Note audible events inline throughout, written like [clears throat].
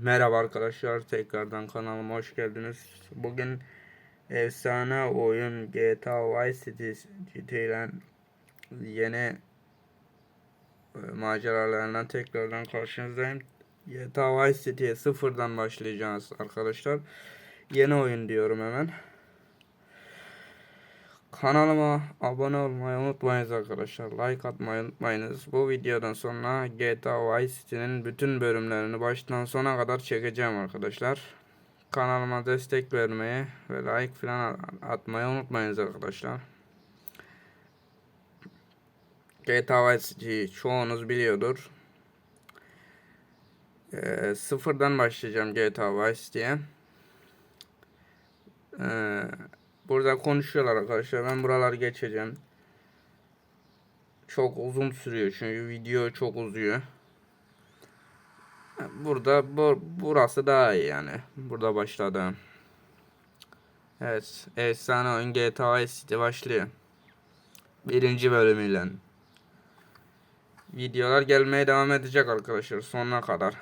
Merhaba arkadaşlar tekrardan kanalıma hoş geldiniz. Bugün efsane oyun GTA Vice City ile yeni e, maceralarına tekrardan karşınızdayım. GTA Vice City'ye sıfırdan başlayacağız arkadaşlar. Yeni oyun diyorum hemen. Kanalıma abone olmayı unutmayınız arkadaşlar. Like atmayı unutmayınız. Bu videodan sonra GTA Vice City'nin bütün bölümlerini baştan sona kadar çekeceğim arkadaşlar. Kanalıma destek vermeyi ve like falan atmayı unutmayınız arkadaşlar. GTA Vice City'yi çoğunuz biliyordur. Ee, sıfırdan başlayacağım GTA Vice City'ye. Ee, Burada konuşuyorlar arkadaşlar. Ben buraları geçeceğim. Çok uzun sürüyor çünkü video çok uzuyor. Burada bu, burası daha iyi yani. Burada başladı. Evet. Efsane oyun GTA City başlıyor. Birinci bölümüyle. Videolar gelmeye devam edecek arkadaşlar sonuna kadar.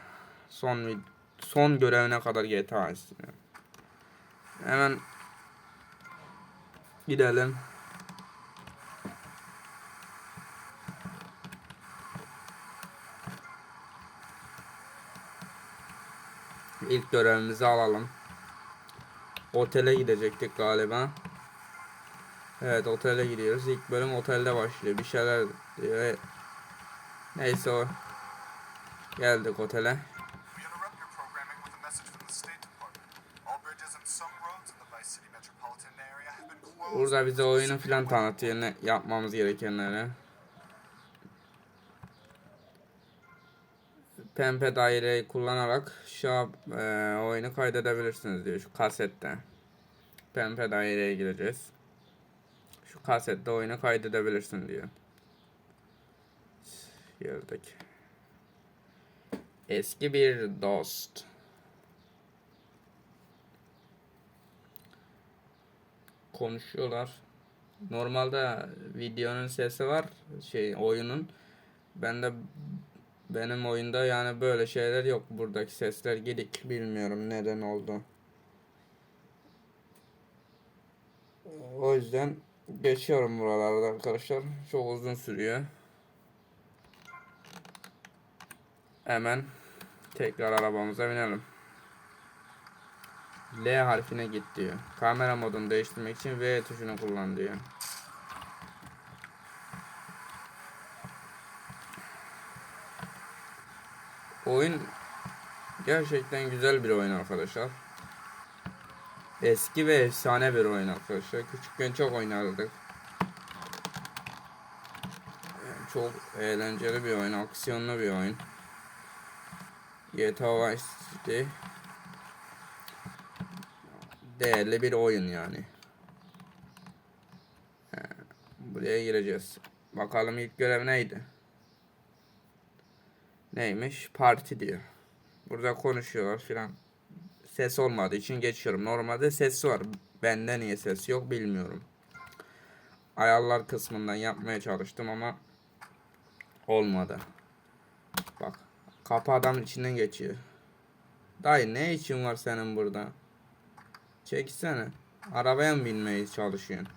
Son son görevine kadar GTA City. Hemen Gidelim. İlk görevimizi alalım. Otele gidecektik galiba. Evet otele gidiyoruz. İlk bölüm otelde başlıyor. Bir şeyler diyor. Neyse o. Geldik otele. Burada bize oyunu filan tanıtıyor ne yapmamız gerekenleri. Pembe daireyi kullanarak şu an, e, oyunu kaydedebilirsiniz diyor şu kasette. Pembe daireye gireceğiz. Şu kasette oyunu kaydedebilirsin diyor. Girdik. Eski bir dost. Konuşuyorlar. Normalde videonun sesi var, şey oyunun. Ben de benim oyunda yani böyle şeyler yok. Buradaki sesler gidik. Bilmiyorum neden oldu. O yüzden geçiyorum buralarda arkadaşlar. Çok uzun sürüyor. Hemen tekrar arabamıza binelim. L harfine git diyor. Kamera modunu değiştirmek için V tuşunu kullan diyor. Oyun gerçekten güzel bir oyun arkadaşlar. Eski ve efsane bir oyun arkadaşlar. Küçükken çok oynardık. Çok eğlenceli bir oyun, aksiyonlu bir oyun. GTA Vice City değerli bir oyun yani. Buraya gireceğiz. Bakalım ilk görev neydi? Neymiş? Parti diyor. Burada konuşuyorlar filan. Ses olmadığı için geçiyorum. Normalde ses var. Bende niye ses yok bilmiyorum. Ayarlar kısmından yapmaya çalıştım ama olmadı. Bak. Kapı adamın içinden geçiyor. Dayı ne için var senin burada? Çeksene. Arabaya mı binmeye çalışıyorsun?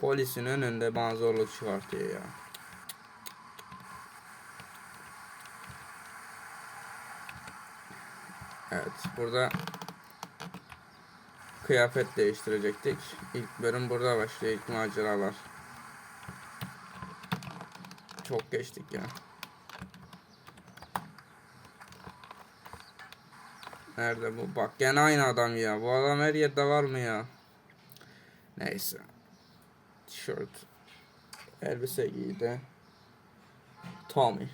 Polisin önünde bana zorluk çıkartıyor ya. Evet burada kıyafet değiştirecektik. İlk bölüm burada başlıyor ilk maceralar. Çok geçtik ya. Nerede bu? Bak gene aynı adam ya. Bu adam her yerde var mı ya? Neyse. Tişört. Elbise giydi. Tommy.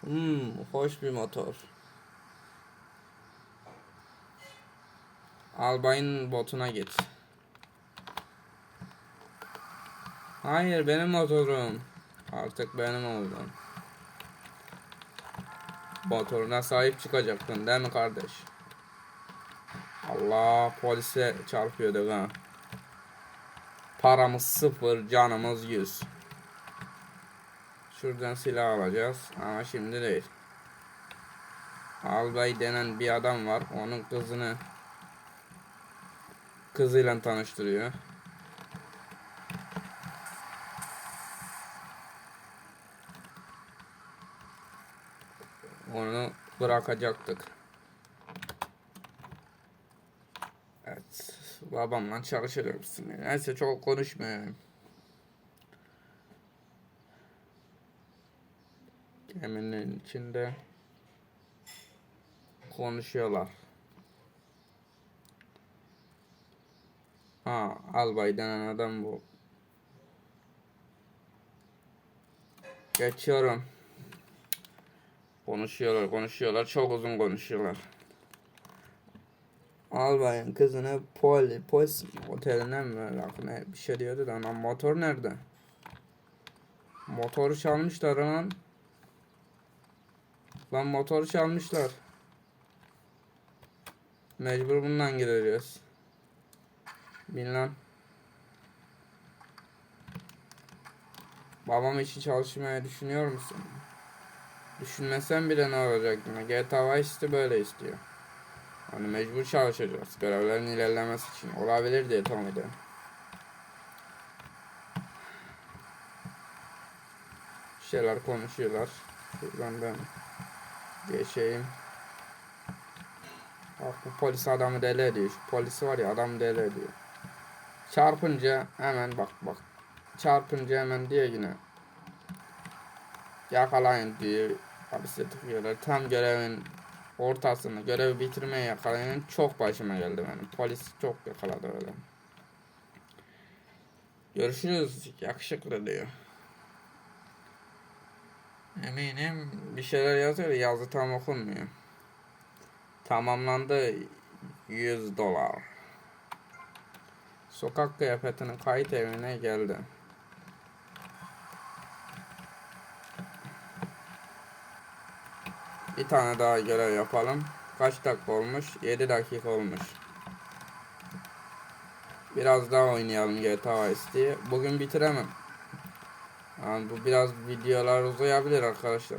Hmm, hoş bir motor. Albayın botuna git. Hayır benim motorum. Artık benim oldu. Motoruna sahip çıkacaktın değil mi kardeş? Allah polise çarpıyorduk ha. Paramız sıfır, canımız yüz. Şuradan silah alacağız ama şimdi değil. Albay denen bir adam var. Onun kızını kızıyla tanıştırıyor. Onu bırakacaktık. Evet. Babamla çalışırız. Neyse çok konuşmuyorum. Geminin içinde konuşuyorlar. Ha, albay denen adam bu. Geçiyorum. Konuşuyorlar, konuşuyorlar. Çok uzun konuşuyorlar. Albayın kızını Poli, Polis oteline mi? Ne bir şey diyordu da lan motor nerede? Motoru çalmışlar lan. Lan motoru çalmışlar. Mecbur bundan gideceğiz. Bin lan. Babam için çalışmayı düşünüyor musun? Düşünmesen bile ne olacak yine? GTA Vice City böyle istiyor. Hani mecbur çalışacağız. Görevlerin ilerlemesi için. Olabilir diye tahmin ediyorum. Şeyler konuşuyorlar. Şuradan ben geçeyim. Bak bu polis adamı deli ediyor. Şu polisi var ya adam deli ediyor. Çarpınca hemen bak bak. Çarpınca hemen diye yine yakalayın diye hapise tıkıyorlar. Tam görevin ortasını görevi bitirmeye yakalayan çok başıma geldi benim. Polis çok yakaladı öyle. Görüşürüz yakışıklı diyor. Eminim bir şeyler yazıyor yazı tam okunmuyor. Tamamlandı 100 dolar. Sokak kıyafetinin kayıt evine geldi. Bir tane daha görev yapalım. Kaç dakika olmuş? 7 dakika olmuş. Biraz daha oynayalım GTA diye. Bugün bitiremem. Yani bu biraz videolar uzayabilir arkadaşlar.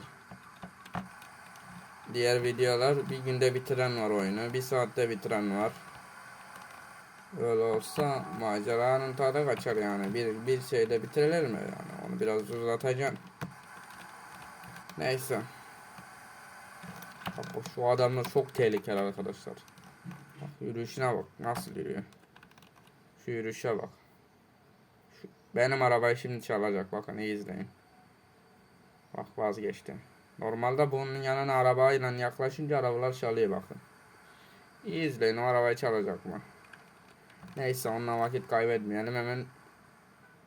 Diğer videolar bir günde bitiren var oyunu. Bir saatte bitiren var. Öyle olsa maceranın tadı kaçar yani. Bir, bir şeyde bitirilir mi yani? Onu biraz uzatacaksın. Neyse. Bak şu adamlar çok tehlikeli arkadaşlar. Bak yürüyüşüne bak. Nasıl yürüyor. Şu yürüyüşe bak. Şu, benim arabayı şimdi çalacak. Bakın iyi izleyin. Bak vazgeçti. Normalde bunun yanına arabayla yaklaşınca arabalar çalıyor bakın. İyi izleyin o arabayı çalacak mı? Neyse onunla vakit kaybetmeyelim. Hemen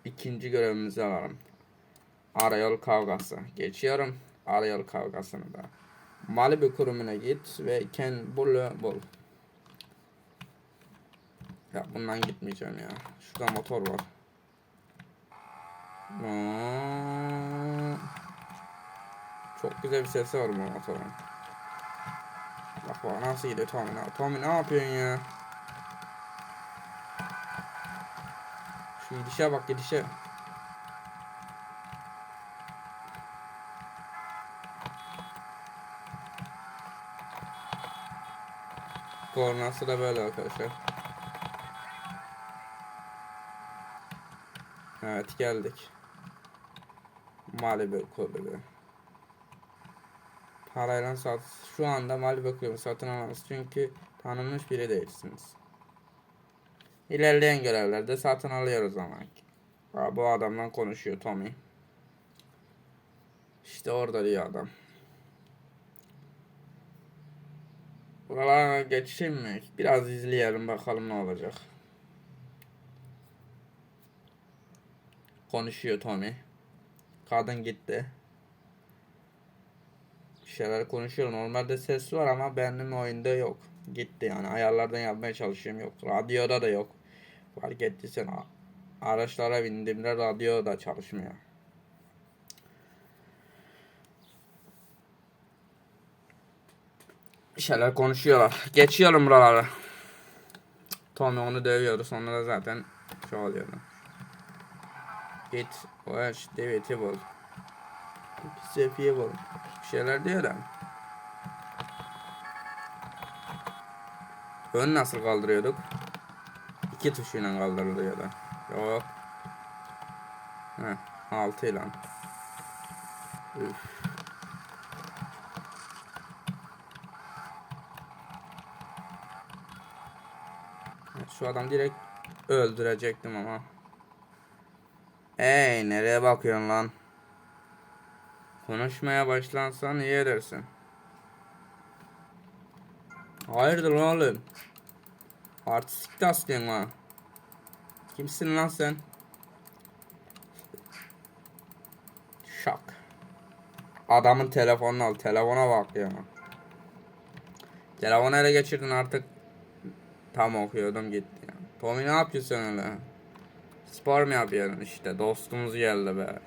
ikinci görevimizi alalım. Arayol kavgası. Geçiyorum. Arayol kavgasını da. Malibu kurumuna git ve Ken Bull'u bul. Ya bundan gitmeyeceğim ya. Şurada motor var. Çok güzel bir sesi var bu motorun. Bak bak nasıl gidiyor Tommy. Tommy ne yapıyorsun ya? Şu gidişe bak gidişe. Kornası da böyle arkadaşlar. Evet geldik. Malibu kulübü. Parayla sat. Şu anda Malibu kulübü satın alamaz çünkü tanınmış biri değilsiniz. İlerleyen görevlerde satın alıyoruz ama. Ha, bu adamla konuşuyor Tommy. İşte orada diyor adam. Buralara geçeyim mi? Biraz izleyelim bakalım ne olacak. Konuşuyor Tommy. Kadın gitti. Bir şeyler konuşuyor. Normalde ses var ama benim oyunda yok. Gitti yani. Ayarlardan yapmaya çalışıyorum yok. Radyoda da yok. Fark ettiysen araçlara bindiğimde radyo da çalışmıyor. Bir şeyler konuşuyorlar. Geçiyorum buraları. Tommy onu dövüyordu. Sonra da zaten şey oluyordu. Git. O eş. David'i bul. Sefiye bul. Bir şeyler diyor. Ön nasıl kaldırıyorduk? İki tuşuyla kaldırılıyordu. Yok. Heh, altı ile. Üf. Şu adam direkt öldürecektim ama. Ey nereye bakıyorsun lan? Konuşmaya başlansan iyi edersin. Hayırdır oğlum? Artistik aslen ha. Kimsin lan sen? Şak. Adamın telefonunu al. Telefona bak ya. Telefonu ele geçirdin artık. Tam okuyordum gitti ya. Tommy ne yapıyorsun öyle? Spor mu yapıyorsun işte dostumuz geldi be.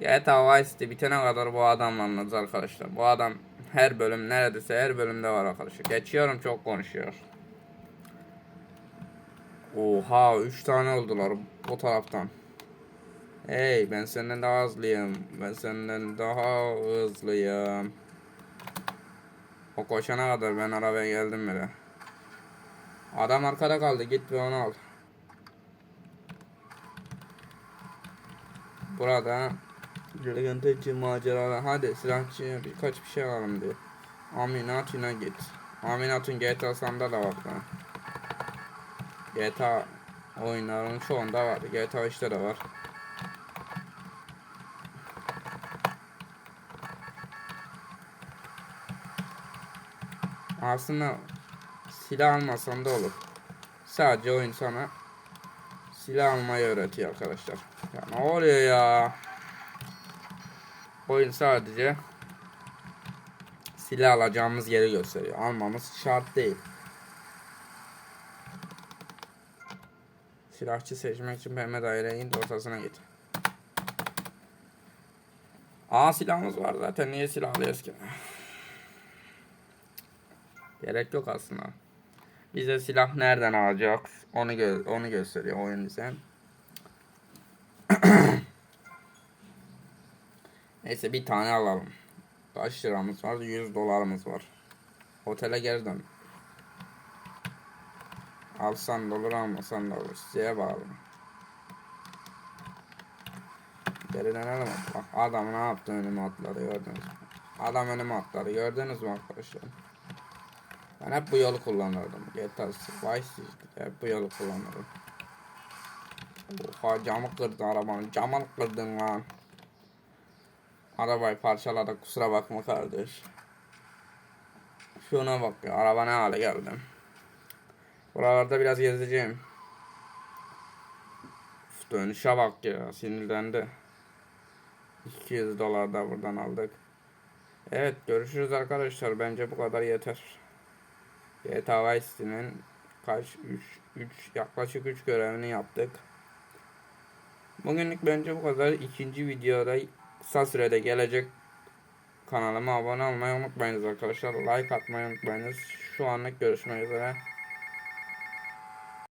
GTA Vice City bitene kadar bu adamla anladınız arkadaşlar. Bu adam her bölüm neredeyse her bölümde var arkadaşlar. Geçiyorum çok konuşuyor. Oha 3 tane oldular bu taraftan. Hey ben senden daha hızlıyım. Ben senden daha hızlıyım. O koşana kadar ben arabaya geldim bile. Adam arkada kaldı git ve onu al. Burada Gölgenteci maceralar. Hadi silahçıya birkaç bir şey alalım diyor. Aminatü'ne git. Aminatün GTA San'da da var lan. GTA oyunlarının çoğunda var. GTA 3'te de var. Aslında silah almasan da olur. Sadece oyun sana silah almayı öğretiyor arkadaşlar. Ya ne oluyor ya? Oyun sadece silah alacağımız yeri gösteriyor. Almamız şart değil. Silahçı seçmek için pembe daireye in ortasına git. Aa silahımız var zaten niye silah alıyoruz ki? Gerek yok aslında. Bize silah nereden alacak? Onu gö onu gösteriyor oyun bize. [clears throat] Neyse bir tane alalım. Kaç liramız var? 100 dolarımız var. Otele geri. Alsan da olur almasan da olur. Size bağlı. Geri dönelim. Bak adam ne yaptı önüme atladı gördünüz mü? Adam önüme atladı gördünüz mü arkadaşlar? Ben hep bu yolu kullanırdım. GTA Vice City'de hep bu yolu kullanırdım. Oha camı kırdın arabanın. Camını kırdın lan. Arabayı parçaladı kusura bakma kardeş. Şuna bak ya araba ne hale geldi. Buralarda biraz gezeceğim. Uf, dönüşe bak ya sinirlendi. 200 dolar da buradan aldık. Evet görüşürüz arkadaşlar. Bence bu kadar yeter. GTA Vice City'nin kaç 3 3 yaklaşık 3 görevini yaptık. Bugünlük bence bu kadar. İkinci videoda kısa sürede gelecek kanalıma abone olmayı unutmayınız arkadaşlar. Like atmayı unutmayınız. Şu anlık görüşmek üzere.